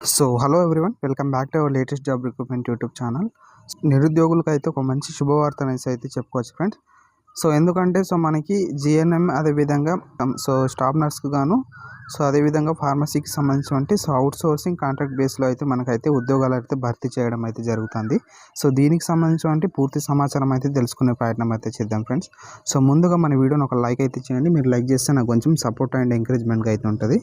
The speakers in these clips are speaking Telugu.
So hello everyone welcome back to our latest job recruitment YouTube channel నిరుద్యోగులకు అయితే ఒక మంచి శుభవార్త అనేసి అయితే చెప్పుకోవచ్చు ఫ్రెండ్స్ సో ఎందుకంటే సో మనకి జిఎన్ఎం అదేవిధంగా సో స్టాఫ్ నర్స్కి గాను సో అదేవిధంగా ఫార్మసీకి సంబంధించినటువంటి సో అవుట్ సోర్సింగ్ కాంట్రాక్ట్ బేస్లో అయితే మనకైతే ఉద్యోగాలు అయితే భర్తీ చేయడం అయితే జరుగుతుంది. సో దీనికి సంబంధించినటువంటి పూర్తి సమాచారం అయితే తెలుసుకునే ప్రయత్నం అయితే చేద్దాం ఫ్రెండ్స్. సో ముందుగా మన వీడియోని ఒక లైక్ అయితే చేయండి. మీరు లైక్ చేస్తే నాకు కొంచెం సపోర్ట్ అండ్ ఎంకరేజ్మెంట్గా అయితే ఉంటుంది.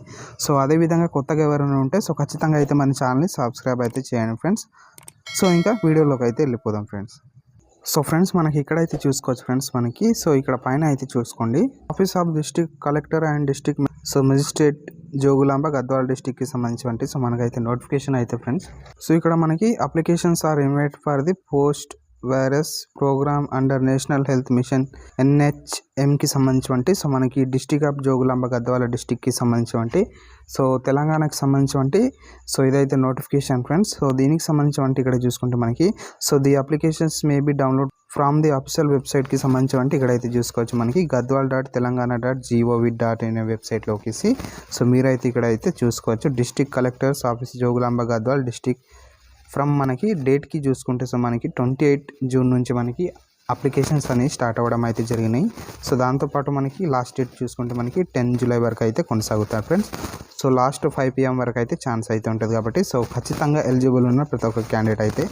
సో అదేవిధంగా కొత్తగా ఎవరైనా ఉంటే సో ఖచ్చితంగా అయితే మన ఛానల్ని సబ్స్క్రైబ్ అయితే చేయండి ఫ్రెండ్స్. సో ఇంకా వీడియోలోకి అయితే వెళ్ళిపోదాం ఫ్రెండ్స్. సో ఫ్రెండ్స్ మనకి ఇక్కడైతే చూసుకోవచ్చు ఫ్రెండ్స్ మనకి. సో ఇక్కడ పైన అయితే చూసుకోండి. Office of district collector and district so magistrate Jogulamba Gadwal డిస్టిక్కి సంబంధించినటువంటి సో మనకైతే నోటిఫికేషన్ అయితే ఫ్రెండ్స్ సో ఇక్కడ మనకి applications are invite for the post various program under national health mission ఎన్హెచ్ఎంకి సంబంధించి సో మనకి డిస్టిక్ ఆఫ్ జోగులాంబ గద్వాల డిస్టిక్కి సంబంధించి సో తెలంగాణకి సంబంధించి సో ఇదైతే నోటిఫికేషన్ ఫ్రెండ్స్ సో దీనికి సంబంధించి ఇక్కడ చూసుకుంటే మనకి so the applications may be download from the official వెబ్సైట్కి సంబంధించి ఇక్కడైతే చూసుకోవచ్చు మనకి Gadwal dot Telangana dot G O V dot అనే వెబ్సైట్లోకి సో మీరైతే ఇక్కడైతే చూసుకోవచ్చు district collectors office Jogulamba Gadwal district from మనకి డేట్కి చూసుకుంటే సో మనకి ట్వంటీ ఎయిట్ జూన్ నుంచి మనకి అప్లికేషన్స్ అనేవి స్టార్ట్ అవ్వడం అయితే జరిగినాయి. సో దాంతోపాటు మనకి లాస్ట్ డేట్ చూసుకుంటే మనకి టెన్ జూలై వరకు అయితే కొనసాగుతాయి friends. So last five PM వరకు అయితే ఛాన్స్ అయితే ఉంటుంది కాబట్టి సో ఖచ్చితంగా ఎలిజిబుల్ ఉన్న ప్రతి ఒక్క క్యాండిడేట్ అయితే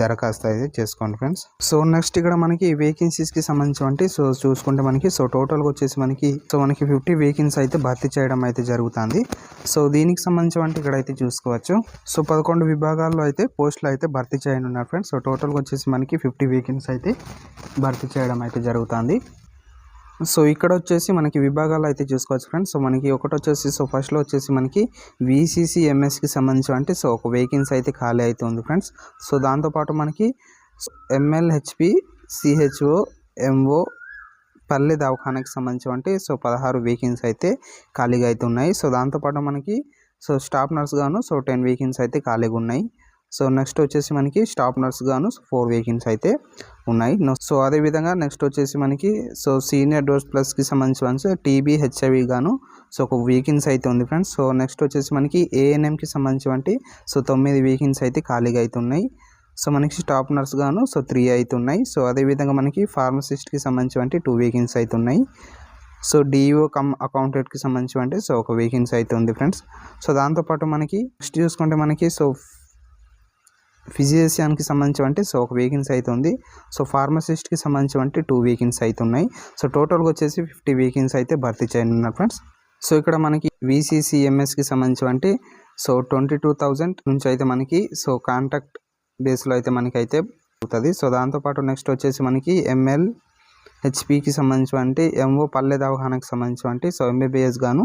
దరఖాస్తు అయితే చేసుకోండి ఫ్రెండ్స్. సో నెక్స్ట్ ఇక్కడ మనకి వేకెన్సీస్కి సంబంధించి సో చూసుకుంటే మనకి సో టోటల్గా వచ్చేసి మనకి సో మనకి ఫిఫ్టీ వేకెన్సీ అయితే భర్తీ చేయడం అయితే జరుగుతుంది. సో దీనికి సంబంధించి ఇక్కడ అయితే చూసుకోవచ్చు. సో పదకొండు విభాగాల్లో అయితే పోస్టులు అయితే భర్తీ చేయనున్నారు ఫ్రెండ్స్. సో టోటల్గా వచ్చేసి మనకి ఫిఫ్టీ వేకెన్సీ అయితే భర్తీ చేయడం అయితే జరుగుతుంది. సో ఇక్కడ వచ్చేసి మనకి విభాగాలు అయితే చూసుకోవచ్చు ఫ్రెండ్స్. సో మనకి ఒకటి వచ్చేసి సో ఫస్ట్లో వచ్చేసి మనకి విసిసి ఎంఎస్కి సంబంధించి అంటే సో ఒక వేకెన్సీ అయితే ఖాళీ అయితే ఉంది ఫ్రెండ్స్. సో దాంతోపాటు మనకి ఎంఎల్హెచ్పి సిహెచ్ఓ ఎంఓ పల్లె దవాఖానకి సంబంధించి అంటే సో పదహారు వేకెన్సీ అయితే ఖాళీగా అయితే ఉన్నాయి. సో దాంతోపాటు మనకి సో స్టాఫ్ నర్స్ గాను సో టెన్ వేకెన్సీ అయితే ఖాళీగా ఉన్నాయి. సో నెక్స్ట్ వచ్చేసి మనకి స్టాప్నర్స్ గాను ఫోర్ వెహికల్స్ అయితే ఉన్నాయి. సో అదేవిధంగా నెక్స్ట్ వచ్చేసి మనకి సో సీనియర్ డోర్స్ ప్లస్కి సంబంధించి టీబీ హెచ్ఐవి గాను సో ఒక వేకెన్సీ అయితే ఉంది ఫ్రెండ్స్. సో నెక్స్ట్ వచ్చేసి మనకి ఏఎన్ఎంకి సంబంధించి సో తొమ్మిది వేకెన్సీ అయితే ఖాళీగా అయితే ఉన్నాయి. సో మనకి స్టాప్ నర్స్ గాను సో త్రీ అయితే ఉన్నాయి. సో అదేవిధంగా మనకి ఫార్మసిస్ట్కి సంబంధించి టూ వేకెన్సీ అయితే ఉన్నాయి. సో డిఈఓ కమ్ అకౌంటెంట్కి సంబంధించి సో ఒక వేకెన్సీ అయితే ఉంది ఫ్రెండ్స్. సో దాంతోపాటు మనకి నెక్స్ట్ చూసుకుంటే మనకి సో ఫిజిషియన్కి సంబంధించి అంటే సో ఒక వేకెన్సీ అయితే ఉంది. సో ఫార్మసిస్ట్కి సంబంధించి అంటే టూ వేకెన్సీ అయితే ఉన్నాయి. సో టోటల్గా వచ్చేసి ఫిఫ్టీ వేకెన్సీ అయితే భర్తీ చేయనున్నారు ఫ్రెండ్స్. సో ఇక్కడ మనకి విసిసిఎంఎస్కి సంబంధించి అంటే సో ట్వంటీ టూ థౌజండ్ నుంచి అయితే మనకి సో కాంటాక్ట్ బేస్లో అయితే మనకి అయితే అవుతుంది. సో దాంతోపాటు నెక్స్ట్ వచ్చేసి మనకి ఎంఎల్ హెచ్పికి సంబంధించి అంటే ఎంఓ పల్లె దవాఖానకి సంబంధించి అంటే సో ఎంబీబీఎస్ గాను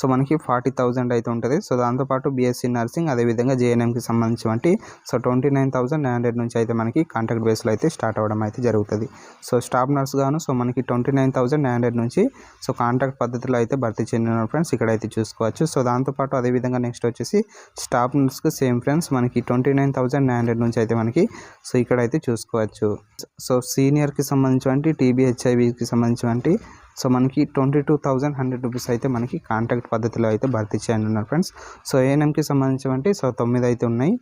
సో మనకి ఫార్టీ థౌజండ్ అయితే ఉంటుంది. సో దాంతోపాటు బీఎస్సీ నర్సింగ్ అదేవిధంగా జేఎన్ఎంకి సంబంధించినటువంటి so twenty nine thousand nine hundred నుంచి అయితే మనకి కాంటాక్ట్ బేస్లో అయితే స్టార్ట్ అవ్వడం అయితే జరుగుతుంది. సో స్టాఫ్ నర్స్ గాను సో మనకి twenty nine thousand nine hundred నుంచి సో కాంటాక్ట్ పద్ధతిలో అయితే భర్తీ చెందిన ఫ్రెండ్స్ ఇక్కడ అయితే చూసుకోవచ్చు. సో దాంతోపాటు అదేవిధంగా నెక్స్ట్ వచ్చేసి స్టాఫ్ నర్స్కి సేమ్ ఫ్రెండ్స్ మనకి twenty nine thousand nine hundred నుంచి అయితే మనకి సో ఇక్కడ అయితే చూసుకోవచ్చు. సో సీనియర్కి సంబంధించి టీబీహెచ్ఐవికి సంబంధించి సో మనకి twenty two thousand hundred rupees అయితే మనకి కాంటాక్ట్ పద్ధతిలో అయితే భర్తీ చేయండి ఉన్నారు ఫ్రెండ్స్. సో ఏఎన్ఎంకి సంబంధించి సో తొమ్మిది అయితే ఉన్నాయి.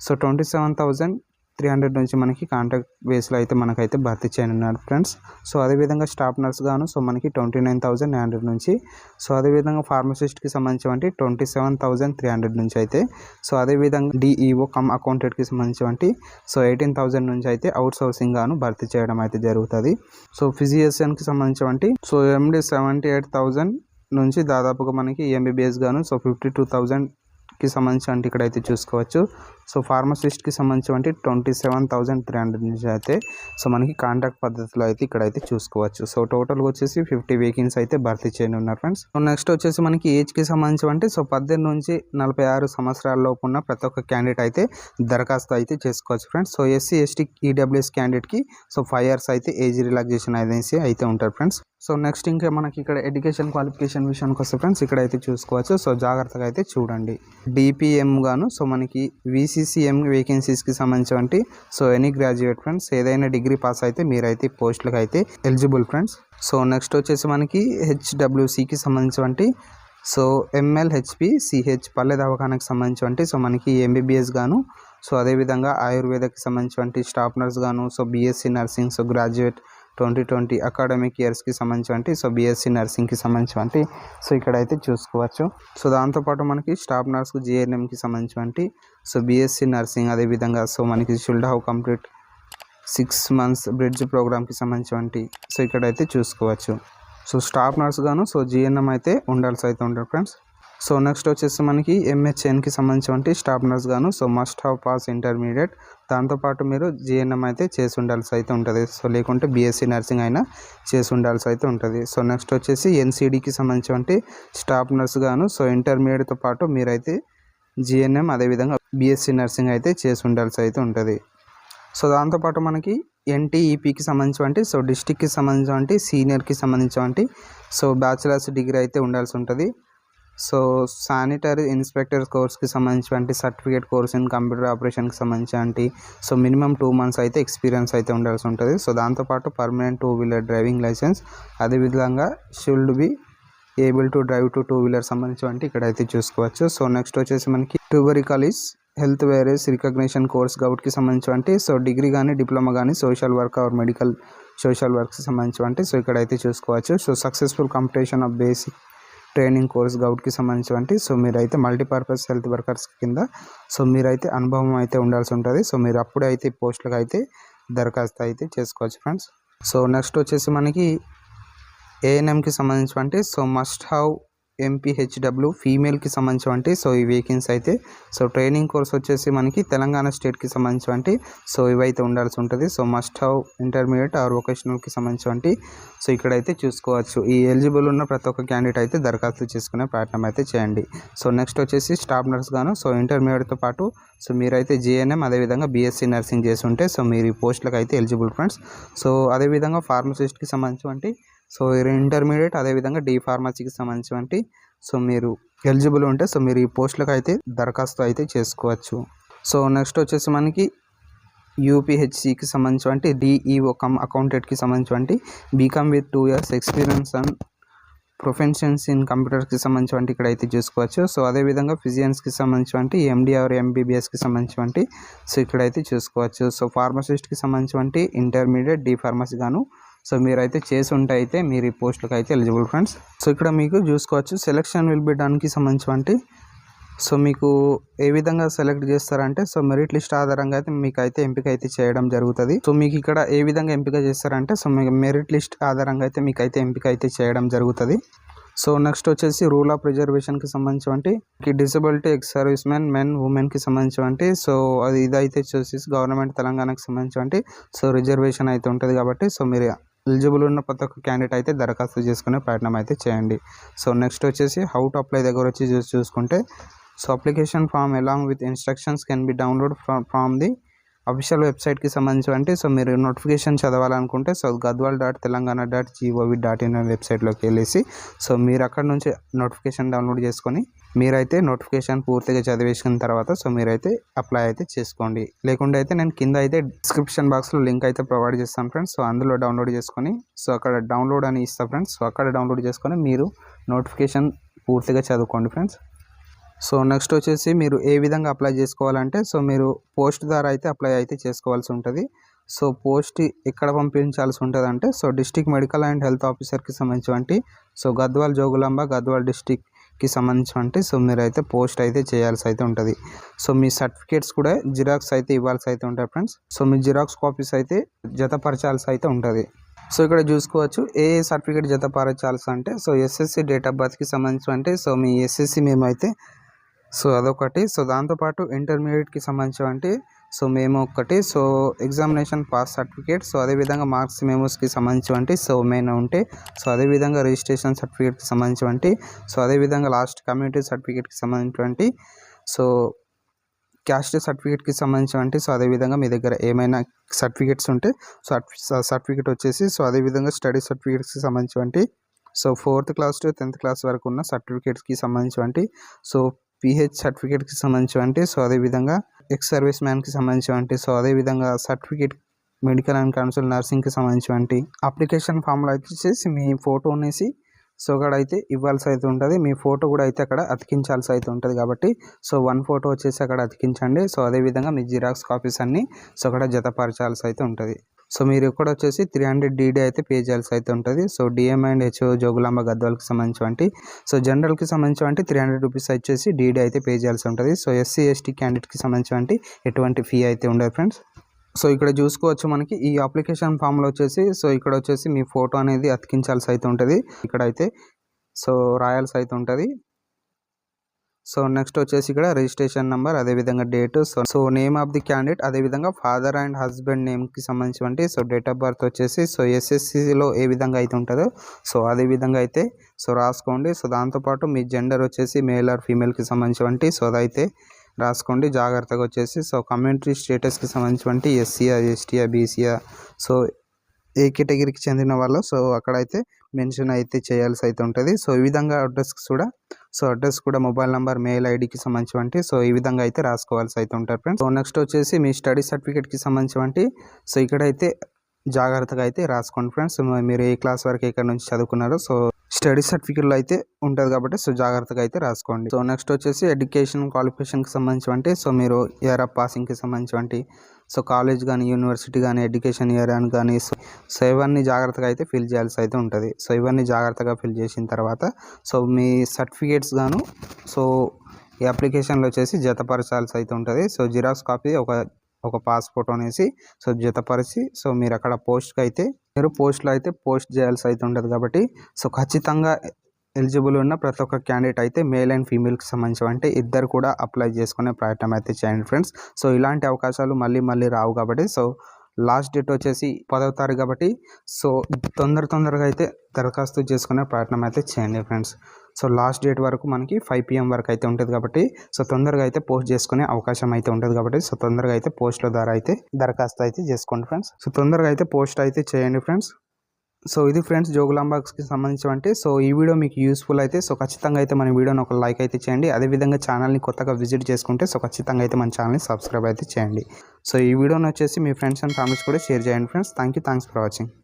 So twenty seven thousand three hundred నుంచి మనకి కాంటాక్ట్ బేస్లో అయితే మనకైతే భర్తీ చేయనున్నారు ఫ్రెండ్స్. సో అదేవిధంగా స్టాఫ్ నర్స్ గాను సో మనకి twenty nine thousand nine hundred నుంచి సో అదేవిధంగా ఫార్మసిస్ట్కి సంబంధించి twenty seven thousand three hundred నుంచి అయితే సో అదేవిధంగా డిఈఓ కమ్ అకౌంటెంట్కి సంబంధించి సో ఎయిటీన్ థౌసండ్ నుంచి అయితే అవుట్ సోర్సింగ్ గాను భర్తీ చేయడం అయితే జరుగుతుంది. సో ఫిజిషియన్కి సంబంధించి so MD seventy eight thousand నుంచి దాదాపుగా మనకి ఎంబీబీఎస్ గాను సో ఫిఫ్టీ టూ థౌజండ్కి సంబంధించి అంటే ఇక్కడైతే చూసుకోవచ్చు. సో ఫార్మసిస్ట్కి సంబంధించి twenty seven thousand three hundred నుంచి అయితే సో మనకి కాంట్రాక్ట్ పద్ధతిలో అయితే ఇక్కడ అయితే చూసుకోవచ్చు. సో టోటల్గా వచ్చేసి ఫిఫ్టీ వేకెన్సీ అయితే భర్తీ చేయని ఉన్నారు ఫ్రెండ్స్. సో నెక్స్ట్ వచ్చేసి మనకి ఏజ్కి సంబంధించి అంటే సో పద్దెనిమిది నుంచి నలభై ఆరు సంవత్సరాలలోపు ఉన్న ప్రతి ఒక్క క్యాండిడేట్ అయితే దరఖాస్తు అయితే చేసుకోవచ్చు friends. So SC ST EWS క్యాండిడేట్కి so five years అయితే ఏజ్ రిలాక్సేషన్ అయితే అయితే ఉంటారు ఫ్రెండ్స్. సో నెక్స్ట్ ఇంకా మనకి ఇక్కడ ఎడ్యుకేషన్ క్వాలిఫికేషన్ విషయానికి వస్తే ఫ్రెండ్స్ ఇక్కడ అయితే చూసుకోవచ్చు. సో జాగ్రత్తగా అయితే చూడండి. డిపిఎం గాను సో మనకి విసిసిఎం వేకెన్సీస్కి సంబంధించినటువంటి సో ఎనీ గ్రాడ్యుయేట్ ఫ్రెండ్స్ ఏదైనా డిగ్రీ పాస్ అయితే మీరైతే పోస్టులకు అయితే ఎలిజిబుల్ ఫ్రెండ్స్ సో నెక్స్ట్ వచ్చేసి మనకి హెచ్డబ్ల్యూసికి సంబంధించినటువంటి సో ఎంఎల్ హెచ్పి సిహెచ్ పల్లె దవాఖానకి సంబంధించినటువంటి సో మనకి ఎంబీబీఎస్ గాను సో అదేవిధంగా ఆయుర్వేదకి సంబంధించినటువంటి స్టాఫ్ నర్స్ గాను so BSc nursing so graduate twenty twenty academic ఇయర్స్కి సంబంధించి సో బీఎస్సీ నర్సింగ్కి సంబంధించి సో ఇక్కడైతే చూసుకోవచ్చు. సో దాంతోపాటు మనకి స్టాఫ్ నర్స్కు జిఎన్ఎంకి సంబంధించి సో బీఎస్సీ నర్సింగ్ అదేవిధంగా సో మనకి should how complete six months bridge ప్రోగ్రామ్కి సంబంధించి సో ఇక్కడైతే చూసుకోవచ్చు. సో స్టాఫ్ నర్స్ గాను సో జిఎన్ఎం అయితే ఉండాల్సి అయితే ఉంటారు ఫ్రెండ్స్. సో నెక్స్ట్ వచ్చేసి మనకి ఎంహెచ్ఎన్కి సంబంధించి స్టాప్నర్స్ గాను so must have pass intermediate దాంతోపాటు మీరు జిఎన్ఎం అయితే చేసి ఉండాల్సి అయితే ఉంటుంది. సో లేకుంటే బీఎస్సీ నర్సింగ్ అయినా చేసి ఉండాల్సి అయితే ఉంటుంది. సో నెక్స్ట్ వచ్చేసి ఎన్సీడీకి సంబంధించి స్టాప్నర్స్ గాను సో ఇంటర్మీడియట్తో పాటు మీరైతే జిఎన్ఎం అదేవిధంగా బీఎస్సీ నర్సింగ్ అయితే చేసి ఉండాల్సి అయితే ఉంటుంది. సో దాంతోపాటు మనకి ఎన్టీఈపీకి సంబంధించి సో డిస్టిక్కి సంబంధించి సీనియర్కి సంబంధించి సో బ్యాచిలర్స్ డిగ్రీ అయితే ఉండాల్సి ఉంటుంది. సో శానిటరీ ఇన్స్పెక్టర్ కోర్స్కి సంబంధించినటువంటి సర్టిఫికేట్ కోర్స్ ఇన్ కంప్యూటర్ ఆపరేషన్కి సంబంధించి సో మినిమం టూ మంత్స్ అయితే ఎక్స్పీరియన్స్ అయితే ఉండాల్సి ఉంటుంది. సో దాంతోపాటు permanent two wheeler driving licence అదేవిధంగా should be able to drive to two wheeler సంబంధించి ఇక్కడైతే చూసుకోవచ్చు. సో నెక్స్ట్ వచ్చేసి మనకి tuberculosis health visitors recognition course గౌట్కి సంబంధించి సో డిగ్రీ కానీ డిప్లొమా కానీ social work or medical social works సంబంధించి సో ఇక్కడైతే చూసుకోవచ్చు. So successful competition of basic training course గౌట్కి సంబంధించి సో మీరైతే మల్టీపర్పస్ హెల్త్ వర్కర్స్ కింద. సో మీరైతే అనుభవం అయితే ఉండాల్సి ఉంటుంది. సో మీరు అప్పుడే అయితే పోస్టులకు అయితే దరఖాస్తు అయితే చేసుకోవచ్చు ఫ్రెండ్స్. సో నెక్స్ట్ వచ్చేసి మనకి ఏఎన్ఎంకి సంబంధించి సో మస్ట్ హ్యావ్ ఎంపీహెచ్డబ్ల్యూ ఫీమేల్కి సంబంధించి సో ఈ వేకెన్సీ అయితే సో ట్రైనింగ్ కోర్స్ వచ్చేసి మనకి తెలంగాణ స్టేట్కి సంబంధించి సో ఇవైతే ఉండాల్సి ఉంటుంది. So must have intermediate or వొకేషనల్కి సంబంధించి సో ఇక్కడైతే చూసుకోవచ్చు. ఈ ఎలిజిబుల్ ఉన్న ప్రతి ఒక్క క్యాండిడేట్ అయితే దరఖాస్తు చేసుకునే ప్రయత్నం అయితే చేయండి. సో నెక్స్ట్ వచ్చేసి స్టాఫ్ నర్స్ గాను సో ఇంటర్మీడియట్తో పాటు సో మీరైతే జిఎన్ఎం అదేవిధంగా బీఎస్సీ నర్సింగ్ చేసి ఉంటే సో మీరు ఈ పోస్టులకు అయితే ఎలిజిబుల్ ఫ్రెండ్స్ సో అదేవిధంగా ఫార్మసిస్ట్కి సంబంధించి సో ఇంటర్మీడియట్ అదేవిధంగా డి ఫార్మసీకి సంబంధించినటువంటి సో మీరు ఎలిజిబుల్ ఉంటే సో మీరు ఈ పోస్టులకు అయితే దరఖాస్తు అయితే చేసుకోవచ్చు. సో నెక్స్ట్ వచ్చేసి మనకి యూపీహెచ్సికి సంబంధించినటువంటి డిఈఓ కమ్ అకౌంటెంట్కి సంబంధించినటువంటి BCom with two years experience and professions in కంప్యూటర్స్కి సంబంధించినటువంటి ఇక్కడ అయితే చూసుకోవచ్చు. సో అదేవిధంగా ఫిజియన్స్కి సంబంధించినటువంటి ఎండిఆర్ ఎంబీబీఎస్కి సంబంధించినటువంటి సో ఇక్కడైతే చూసుకోవచ్చు. సో ఫార్మసిస్ట్కి సంబంధించినటువంటి ఇంటర్మీడియట్ డి ఫార్మసీ గాను సో మీరైతే చేసి ఉంటే అయితే మీరు ఈ పోస్టులకు అయితే ఎలిజిబుల్ ఫ్రెండ్స్ సో ఇక్కడ మీకు చూసుకోవచ్చు సెలెక్షన్ విల్ బి డన్కి సంబంధించి సో మీకు ఏ విధంగా సెలెక్ట్ చేస్తారంటే సో మెరిట్ లిస్ట్ ఆధారంగా అయితే మీకు అయితే ఎంపిక అయితే చేయడం జరుగుతుంది. సో మీకు ఇక్కడ ఏ విధంగా ఎంపిక చేస్తారంటే సో మీకు మెరిట్ లిస్ట్ ఆధారంగా అయితే మీకు అయితే ఎంపిక అయితే చేయడం జరుగుతుంది. సో నెక్స్ట్ వచ్చేసి రూల్ ఆఫ్ రిజర్వేషన్కి సంబంధించి disability ex service men men ఉమెన్కి సంబంధించి సో అది ఇదైతే చూసి గవర్నమెంట్ తెలంగాణకి సంబంధించి సో రిజర్వేషన్ అయితే ఉంటుంది కాబట్టి సో మీరు ఎలిజిబుల్ ఉన్న ప్రతి ఒక్క క్యాండిడేట్ అయితే దరఖాస్తు చేసుకునే ప్రయత్నం అయితే చేయండి. సో నెక్స్ట్ వచ్చేసి హౌ టు అప్లై దగ్గర వచ్చి చూసుకుంటే so application form along with instructions can be download from the official వెబ్సైట్కి సంబంధించి అంటే సో మీరు notification చదవాలనుకుంటే so Gadwal dot Telangana dot G O V dot in వెబ్సైట్లోకి వెళ్ళేసి సో మీరు అక్కడ నుంచి నోటిఫికేషన్ డౌన్లోడ్ చేసుకొని మీరైతే నోటిఫికేషన్ పూర్తిగా చదివేసిన తర్వాత సో మీరైతే అప్లై అయితే చేసుకోండి. లేకుండా అయితే నేను కింద అయితే డిస్క్రిప్షన్ బాక్స్లో లింక్ అయితే ప్రొవైడ్ చేస్తాను ఫ్రెండ్స్. సో అందులో డౌన్లోడ్ చేసుకొని సో అక్కడ డౌన్లోడ్ అని ఇస్తాను ఫ్రెండ్స్. సో అక్కడ డౌన్లోడ్ చేసుకొని మీరు నోటిఫికేషన్ పూర్తిగా చదువుకోండి ఫ్రెండ్స్. సో నెక్స్ట్ వచ్చేసి మీరు ఏ విధంగా అప్లై చేసుకోవాలంటే సో మీరు పోస్ట్ ద్వారా అయితే అప్లై అయితే చేసుకోవాల్సి ఉంటుంది. సో పోస్ట్ ఎక్కడ పంపించాల్సి ఉంటుంది అంటే so district medical and health ఆఫీసర్కి సంబంధించి సో గద్వాల్ జోగులాంబ గద్వాల్ డిస్టిక్కి సంబంధించి సో మీరు అయితే పోస్ట్ అయితే చేయాల్సి అయితే ఉంటుంది. సో మీ సర్టిఫికేట్స్ కూడా జిరాక్స్ అయితే ఇవ్వాల్సి అయితే ఉంటాయి ఫ్రెండ్స్. సో మీ జిరాక్స్ కాపీస్ అయితే జతపరచాల్సి అయితే ఉంటుంది. సో ఇక్కడ చూసుకోవచ్చు ఏ సర్టిఫికేట్ జతపరచాల్సి అంటే సో ఎస్ఎస్సి డేట్ ఆఫ్ బర్త్కి సంబంధించి అంటే సో మీ ఎస్ఎస్సి మేమైతే సో అదొకటి. సో దాంతోపాటు ఇంటర్మీడియట్కి సంబంధించి సో మేము ఒకటి so examination pass certificate. So అదేవిధంగా మార్క్స్ మెమోస్కి సంబంధించి సో మెయిన్ ఉంటే. సో అదేవిధంగా రిజిస్ట్రేషన్ సర్టిఫికేట్కి సంబంధించి సో అదేవిధంగా లాస్ట్ కమ్యూనిటీ సర్టిఫికేట్కి సంబంధించి సో క్యాస్ట్ సర్టిఫికేట్కి సంబంధించి సో అదేవిధంగా మీ దగ్గర ఏమైనా సర్టిఫికేట్స్ ఉంటే. సో సర్టిఫికేట్ వచ్చేసి. సో అదేవిధంగా స్టడీ సర్టిఫికేట్స్కి సంబంధించి so fourth class to tenth class వరకు ఉన్న సర్టిఫికేట్స్కి సంబంధించి సో పిహెచ్ సర్టిఫికేట్కి సంబంధించి సో అదేవిధంగా ఎక్స్ సర్వీస్ మ్యాన్కి సంబంధించి సో అదేవిధంగా సర్టిఫికేట్ మెడికల్ అండ్ కౌన్సిల్ నర్సింగ్కి సంబంధించి అప్లికేషన్ ఫామ్లో వచ్చేసి మీ ఫోటో అనేసి సో అక్కడ అయితే ఇవ్వాల్సి అయితే ఉంటుంది. మీ ఫోటో కూడా అయితే అక్కడ అతికించాల్సి అయితే ఉంటుంది కాబట్టి సో వన్ ఫోటో వచ్చేసి అక్కడ అతికించండి. సో అదేవిధంగా మీ జిరాక్స్ కాపీస్ అన్నీ సో అక్కడ జతపరచాల్సి అయితే ఉంటుంది. సో మీరు ఇక్కడ వచ్చేసి త్రీ హండ్రెడ్ డీడీ అయితే పే చేయాల్సి అయితే ఉంటుంది. So DM and HO Jogulamba గద్వాలకి సంబంధించి సో జనరల్కి సంబంధించి త్రీ హండ్రెడ్ రూపీస్ వచ్చేసి డీడీ అయితే పే చేయాల్సి ఉంటుంది. సో ఎస్సీ ఎస్టీ క్యాండిడేట్కి సంబంధించి ఎటువంటి ఫీ అయితే ఉండదు ఫ్రెండ్స్ సో ఇక్కడ చూసుకోవచ్చు మనకి ఈ అప్లికేషన్ ఫామ్లో వచ్చేసి సో ఇక్కడ వచ్చేసి మీ ఫోటో అనేది అతికించాల్సి అయితే ఉంటుంది. ఇక్కడ అయితే సో రాయాల్సి అయితే ఉంటుంది. సో నెక్స్ట్ వచ్చేసి ఇక్కడ రిజిస్ట్రేషన్ నెంబర్ అదేవిధంగా date so so name of the candidate అదేవిధంగా ఫాదర్ అండ్ హస్బెండ్ నేమ్కి సంబంధించినటువంటి సో డేట్ ఆఫ్ బర్త్ వచ్చేసి సో ఎస్ఎస్సిలో ఏ విధంగా అయితే ఉంటుందో సో అదే విధంగా అయితే సో రాసుకోండి. సో దాంతోపాటు మీ జెండర్ వచ్చేసి మేల్ ఆర్ ఫీమేల్కి సంబంధించినటువంటి సో అదైతే రాసుకోండి. జాగ్రత్తగా వచ్చేసి సో కమ్యూనిటీ స్టేటస్కి సంబంధించినటువంటి ఎస్సీఆ ఎస్టీఆ బీసీఆ సో ఏ కేటగిరీకి చెందిన వాళ్ళు సో అక్కడైతే మెన్షన్ అయితే చేయాల్సి అయితే ఉంటుంది. సో ఈ విధంగా అడ్రస్ కూడా సో అడ్రస్ కూడా మొబైల్ నెంబర్ మెయిల్ ఐడికి సంబంధించి సో ఈ విధంగా అయితే రాసుకోవాల్సి అయితే ఉంటారు ఫ్రెండ్స్ సో నెక్స్ట్ వచ్చేసి మీ స్టడీ సర్టిఫికేట్కి సంబంధించి సో ఇక్కడైతే జాగ్రత్తగా అయితే రాసుకోండి ఫ్రెండ్స్ మీరు ఏ క్లాస్ వరకు ఇక్కడ నుంచి చదువుకున్నారో సో స్టడీ సర్టిఫికెట్లు అయితే ఉంటుంది కాబట్టి సో జాగ్రత్తగా అయితే రాసుకోండి. సో నెక్స్ట్ వచ్చేసి ఎడ్యుకేషన్ క్వాలిఫికేషన్కి సంబంధించి సో మీరు ఇయర్ ఆఫ్ పాసింగ్కి సంబంధించి సో కాలేజ్ కానీ యూనివర్సిటీ కానీ ఎడ్యుకేషన్ ఇయర్ అని కానీ సో సో ఇవన్నీ జాగ్రత్తగా అయితే ఫిల్ చేయాల్సి అయితే ఉంటుంది. సో ఇవన్నీ జాగ్రత్తగా ఫిల్ చేసిన తర్వాత సో మీ సర్టిఫికేట్స్ గాను సో ఈ అప్లికేషన్లో వచ్చేసి జతపరచాల్సి అయితే ఉంటుంది. సో జిరాక్స్ కాపీ ఒక ఒక పాస్పోర్ట్ అనేసి సో జతపరిచి సో మీరు అక్కడ పోస్ట్కి అయితే మీరు పోస్ట్లో అయితే పోస్ట్ చేయాల్సి అయితే ఉండదు కాబట్టి సో ఖచ్చితంగా ఎలిజిబుల్ ఉన్న ప్రతి ఒక్క క్యాండిడేట్ అయితే మేల్ అండ్ ఫీమేల్కి సంబంధించి అంటే ఇద్దరు కూడా అప్లై చేసుకునే ప్రయత్నం అయితే చేయండి ఫ్రెండ్స్. సో ఇలాంటి అవకాశాలు మళ్ళీ మళ్ళీ రావు కాబట్టి సో లాస్ట్ డేట్ వచ్చేసి పదవ తారీఖు కాబట్టి సో తొందర తొందరగా అయితే దరఖాస్తు చేసుకునే ప్రయత్నం అయితే చేయండి ఫ్రెండ్స్. సో లాస్ట్ డేట్ వరకు మనకి ఫైవ్ పిఎం వరకు అయితే ఉంటుంది కాబట్టి సో తొందరగా అయితే పోస్ట్ చేసుకునే అవకాశం అయితే ఉంటుంది కాబట్టి సో తొందరగా అయితే పోస్ట్ల ద్వారా అయితే దరఖాస్తు అయితే చేసుకోండి ఫ్రెండ్స్. సో తొందరగా అయితే పోస్ట్ అయితే చేయండి ఫ్రెండ్స్. సో ఇది ఫ్రెండ్స్ జోగులాంబాక్స్కి సంబంధించి అంటే సో ఈ వీడియో మీకు యూస్ఫుల్ అయితే సో ఖచ్చితంగా అయితే మన వీడియోని ఒక లైక్ అయితే చేయండి. అదేవిధంగా ఛానల్ని కొత్తగా విజిట్ చేసుకుంటే సో ఖచ్చితంగా అయితే మన ఛానల్ని సబ్స్క్రైబ్ అయితే చేయండి. సో ఈ వీడియోని వచ్చేసి మీ ఫ్రెండ్స్ అండ్ ఫ్యామిలీస్ కూడా షేర్ చేయండి friends thank you thanks for watching